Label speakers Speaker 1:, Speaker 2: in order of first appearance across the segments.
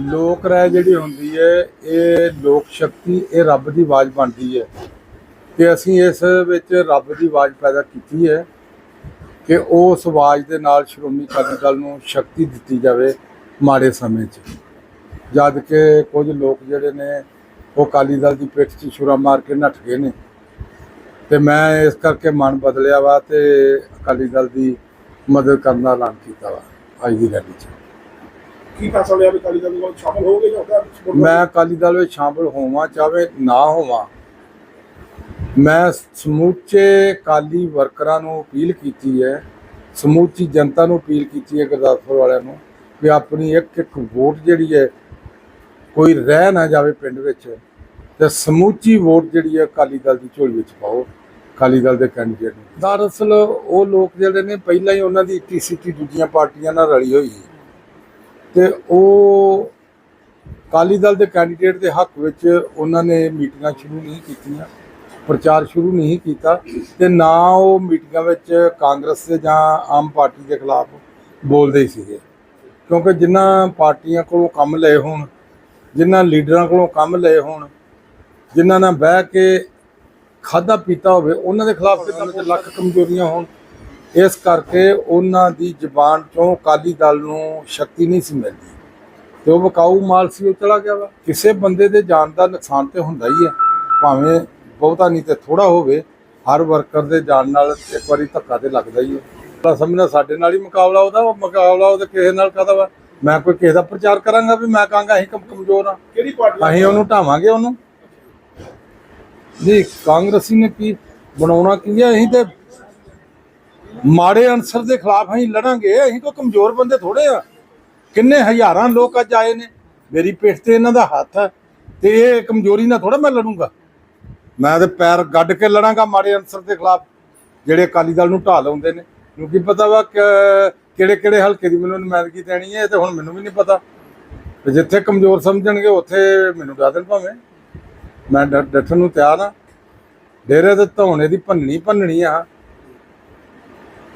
Speaker 1: ਲੋਕ ਰਾਏ ਜਿਹੜੀ ਹੁੰਦੀ ਹੈ, ਇਹ ਲੋਕ ਸ਼ਕਤੀ, ਇਹ ਰੱਬ ਦੀ ਆਵਾਜ਼ ਬਣਦੀ ਹੈ। ਤੇ ਅਸੀਂ ਇਸ ਵਿੱਚ ਰੱਬ ਦੀ ਆਵਾਜ਼ ਪੈਦਾ ਕੀਤੀ ਹੈ ਕਿ ਉਸ ਆਵਾਜ਼ ਦੇ ਨਾਲ ਸ਼੍ਰੋਮਣੀ ਅਕਾਲੀ ਦਲ ਨੂੰ ਸ਼ਕਤੀ ਦਿੱਤੀ ਜਾਵੇ ਮਾੜੇ ਸਮੇਂ 'ਚ। ਜਦ ਕਿ ਕੁਝ ਲੋਕ ਜਿਹੜੇ ਨੇ, ਉਹ ਅਕਾਲੀ ਦਲ ਦੀ ਪਿੱਠ 'ਚ ਛੁਰਾ ਮਾਰ ਕੇ ਨੱਠ ਗਏ ਨੇ। ਤੇ ਮੈਂ ਇਸ ਕਰਕੇ ਮਨ ਬਦਲਿਆ ਵਾ ਤੇ ਅਕਾਲੀ ਦਲ ਦੀ ਮਦਦ ਕਰਨ ਦਾ ਐਲਾਨ ਕੀਤਾ ਵਾ। ਅੱਜ ਦੀ ਰੈਲੀ 'ਚ।
Speaker 2: ਕੀ ਫੈਸਲਾ ਲਿਆ ਵੀ ਅਕਾਲੀ ਦਲ ਨਾਲ ਸ਼ਾਮਲ ਹੋਗੇ ਜਾਂ ਉਹਦਾ
Speaker 1: ਮੈਂ ਅਕਾਲੀ ਦਲ ਵਿੱਚ ਸ਼ਾਮਲ ਹੋਵਾਂ ਚਾਹੇ ਨਾ ਹੋਵਾਂ। ਮੈਂ ਸਮੂਚੇ ਅਕਾਲੀ ਵਰਕਰਾਂ ਨੂੰ ਅਪੀਲ ਕੀਤੀ ਹੈ ਸਮੂਚੀ ਜਨਤਾ ਨੂੰ ਅਪੀਲ ਕੀਤੀ ਹੈ ਗੁਰਦਾਸਪੁਰ ਵਾਲਿਆਂ ਨੂੰ ਕਿ ਆਪਣੀ ਇੱਕ ਇੱਕ ਵੋਟ ਜਿਹੜੀ ਹੈ ਕੋਈ ਰਹਿ ਨਾ ਜਾਵੇ ਪਿੰਡ ਵਿੱਚ ਤੇ ਸਮੂਚੀ ਵੋਟ ਜਿਹੜੀ ਹੈ ਅਕਾਲੀ ਦਲ ਦੀ ਝੋਲੀ ਵਿੱਚ ਪਾਓ ਅਕਾਲੀ ਦਲ ਦੇ ਕੈਂਡੀਡੇਟ ਨੂੰ। ਦਰਅਸਲ ਉਹ ਲੋਕ ਜਿਹੜੇ ਨੇ ਪਹਿਲਾਂ ਹੀ ਉਹਨਾਂ ਦੀ ਟੀਸੀਟੀ ਦੂਜੀਆਂ ਪਾਰਟੀਆਂ ਨਾਲ ਰਲੀ ਹੋਈ ਹੈ ਤੇ ਉਹ ਅਕਾਲੀ ਦਲ ਦੇ ਕੈਂਡੀਡੇਟ ਦੇ ਹੱਕ ਵਿੱਚ ਉਹਨਾਂ ਨੇ ਮੀਟਿੰਗਾਂ ਸ਼ੁਰੂ ਨਹੀਂ ਕੀਤੀਆਂ, ਪ੍ਰਚਾਰ ਸ਼ੁਰੂ ਨਹੀਂ ਕੀਤਾ ਤੇ ਨਾ ਉਹ ਮੀਟਿੰਗਾਂ ਵਿੱਚ ਕਾਂਗਰਸ ਦੇ ਜਾਂ ਆਮ ਪਾਰਟੀ ਦੇ ਖਿਲਾਫ ਬੋਲਦੇ ਹੀ ਸੀਗੇ। ਕਿਉਂਕਿ ਜਿਨ੍ਹਾਂ ਪਾਰਟੀਆਂ ਕੋਲੋਂ ਕੰਮ ਲਏ ਹੋਣ, ਜਿਨ੍ਹਾਂ ਲੀਡਰਾਂ ਕੋਲੋਂ ਕੰਮ ਲਏ ਹੋਣ, ਜਿਨ੍ਹਾਂ ਨਾਲ ਬਹਿ ਕੇ ਖਾਦਾ ਪੀਤਾ ਹੋਵੇ, ਉਹਨਾਂ ਦੇ ਖਿਲਾਫ ਕਿਤੇ ਤੇ ਲੱਖ ਕਮਜ਼ੋਰੀਆਂ ਹੋਣ ਇਸ ਕਰਕੇ ਉਹਨਾਂ ਦੀ ਜ਼ੁਬਾਨ ਚੋਂ ਅਕਾਲੀ ਦਲ ਨੂੰ ਸ਼ਕਤੀ ਨਹੀਂ ਸੀ ਮਿਲਦੀ। ਤੇ ਉਹ ਵਿਕਾਊ ਮਾਲ ਸੀ ਉਹ ਚਲਾ ਗਿਆ ਵਾ। ਕਿਸੇ ਬੰਦੇ ਦੇ ਜਾਨ ਦਾ ਨੁਕਸਾਨ ਤੇ ਹੁੰਦਾ ਹੀ ਹੈ। ਭਾਵੇਂ ਬਹੁਤਾ ਨਹੀਂ ਤੇ ਥੋੜਾ ਹੋਵੇ ਹਰ ਵਰਕਰ ਦੇ ਜਾਨ ਨਾਲ ਇੱਕ ਵਾਰੀ ਧੱਕਾ ਤੇ ਲੱਗਦਾ ਹੀ ਹੈ। ਤਾਂ ਸਮਝਣਾ ਸਾਡੇ ਨਾਲ ਹੀ ਮੁਕਾਬਲਾ ਉਹਦਾ ਉਹ ਮੁਕਾਬਲਾ ਉਹਦੇ ਕਿਸੇ ਨਾਲ ਕਾਹਦਾ ਵਾ? ਮੈਂ ਕੋਈ ਕਿਸੇ ਦਾ ਪ੍ਰਚਾਰ ਕਰਾਂਗਾ ਵੀ ਮੈਂ ਕਹਾਂਗਾ ਅਸੀਂ ਕਮ- ਕਮਜ਼ੋਰ ਆ।
Speaker 2: ਕਿਹੜੀ ਪਾਰਟੀ
Speaker 1: ਅਸੀਂ ਉਹਨੂੰ ਢਾਵਾਂਗੇ ਉਹਨੂੰ। ਜੀ ਕਾਂਗਰਸੀ ਨੇ ਕੀ ਬਣਾਉਣਾ ਕੀ ਹੈ? ਅਸੀਂ ਤੇ ਮਾੜੇ ਅਨਸਰ ਦੇ ਖਿਲਾਫ ਅਸੀਂ ਲੜਾਂਗੇ, ਅਸੀਂ ਕੋਈ ਕਮਜ਼ੋਰ ਬੰਦੇ ਥੋੜੇ ਆ। ਕਿੰਨੇ ਹਜ਼ਾਰਾਂ ਲੋਕ ਅੱਜ ਆਏ ਨੇ। ਮੇਰੀ ਪਿੱਠ ਤੇ ਇਹਨਾਂ ਦਾ ਹੱਥ ਹੈ ਤੇ ਇਹ ਕਮਜ਼ੋਰੀ ਨਾਲ ਥੋੜਾ ਮੈਂ ਲੜੂੰਗਾ। ਮੈਂ ਤੇ ਪੈਰ ਗੱਡ ਕੇ ਲੜਾਂਗਾ ਮਾੜੇ ਅਨਸਰ ਦੇ ਖਿਲਾਫ, ਜਿਹੜੇ ਅਕਾਲੀ ਦਲ ਨੂੰ ਢਾਹ ਲਾਉਂਦੇ ਨੇ। ਕਿਉਂਕਿ ਪਤਾ ਵਾ ਕਿਹੜੇ ਕਿਹੜੇ ਹਲਕੇ ਦੀ ਮੈਨੂੰ ਨੁਮਾਇੰਦਗੀ ਦੇਣੀ ਹੈ, ਇਹ ਤੇ ਹੁਣ ਮੈਨੂੰ ਵੀ ਨਹੀਂ ਪਤਾ। ਤੇ ਜਿੱਥੇ ਕਮਜ਼ੋਰ ਸਮਝਣਗੇ, ਉੱਥੇ ਮੈਨੂੰ ਡਾ ਦੇਣ ਭਾਵੇਂ। ਮੈਂ ਡੱਠਣ ਨੂੰ ਤਿਆਰ ਆ ਡੇਰੇ ਦੇ ਧੌਣੇ ਦੀ ਭੰਨਣੀ ਭੰਨਣੀ ਆ।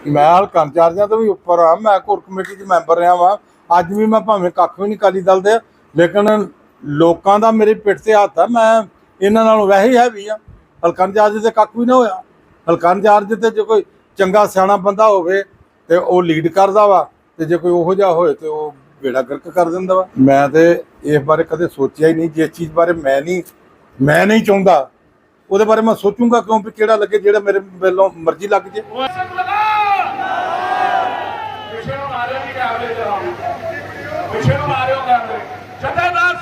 Speaker 1: ਮੈਂ ਹਲਕਾ ਚਾਰਜਾਂ ਤੋਂ ਵੀ ਉੱਪਰ ਆ। ਮੈਂ ਕੋਰ ਕਮੇਟੀ ਦੇ ਮੈਂਬਰ ਰਿਹਾ ਵਾਂ। ਅੱਜ ਵੀ ਮੈਂ ਭਾਵੇਂ ਕੱਖ ਵੀ ਨਹੀਂ ਕਾਲੀ ਦਲ ਦੇ, ਲੇਕਿਨ ਲੋਕਾਂ ਦਾ ਮੇਰੇ ਪਿੱਠ ਤੇ ਹੱਥ ਆ। ਮੈਂ ਇਹਨਾਂ ਨਾਲੋਂ ਵੈਸੇ ਹੀ ਹੈਵੀ ਆ। ਹਲਕਾ ਚਾਰਜ ਤੇ ਕੱਖ ਵੀ ਨਾ ਹੋਇਆ। ਹਲਕਾ ਚਾਰਜ ਤੇ ਜੇ ਕੋਈ ਚੰਗਾ ਸਿਆਣਾ ਬੰਦਾ ਹੋਵੇ ਤੇ ਉਹ ਲੀਡ ਕਰਦਾ ਵਾ ਤੇ ਜੇ ਕੋਈ ਉਹੋ ਜਿਹਾ ਹੋਏ ਤੇ ਉਹ ਬੇੜਾ ਗਰਕ ਕਰ ਦਿੰਦਾ ਵਾ। ਮੈਂ ਤੇ ਇਸ ਬਾਰੇ ਕਦੇ ਸੋਚਿਆ ਹੀ ਨਹੀਂ ਜਿਸ ਚੀਜ਼ ਬਾਰੇ ਮੈਂ ਨਹੀਂ ਮੈਂ ਨਹੀਂ ਚਾਹੁੰਦਾ। ਉਹਦੇ ਬਾਰੇ ਮੈਂ ਸੋਚੂੰਗਾ ਕਿਉਂ ਵੀ ਕਿਹੜਾ ਲੱਗੇ, ਜਿਹੜਾ ਮੇਰੇ ਵੱਲੋਂ ਮਰਜ਼ੀ ਲੱਗ ਜੇ। ਪਿੱਛੇ ਮਾਰਿਓ ਨਹੀਂ ਕਾਬਲੇ ਚਲਾਉਂ ਨੂੰ ਮਾਰਿਓ ਕਰਦੇ ਛੱਡੇਦਾਰ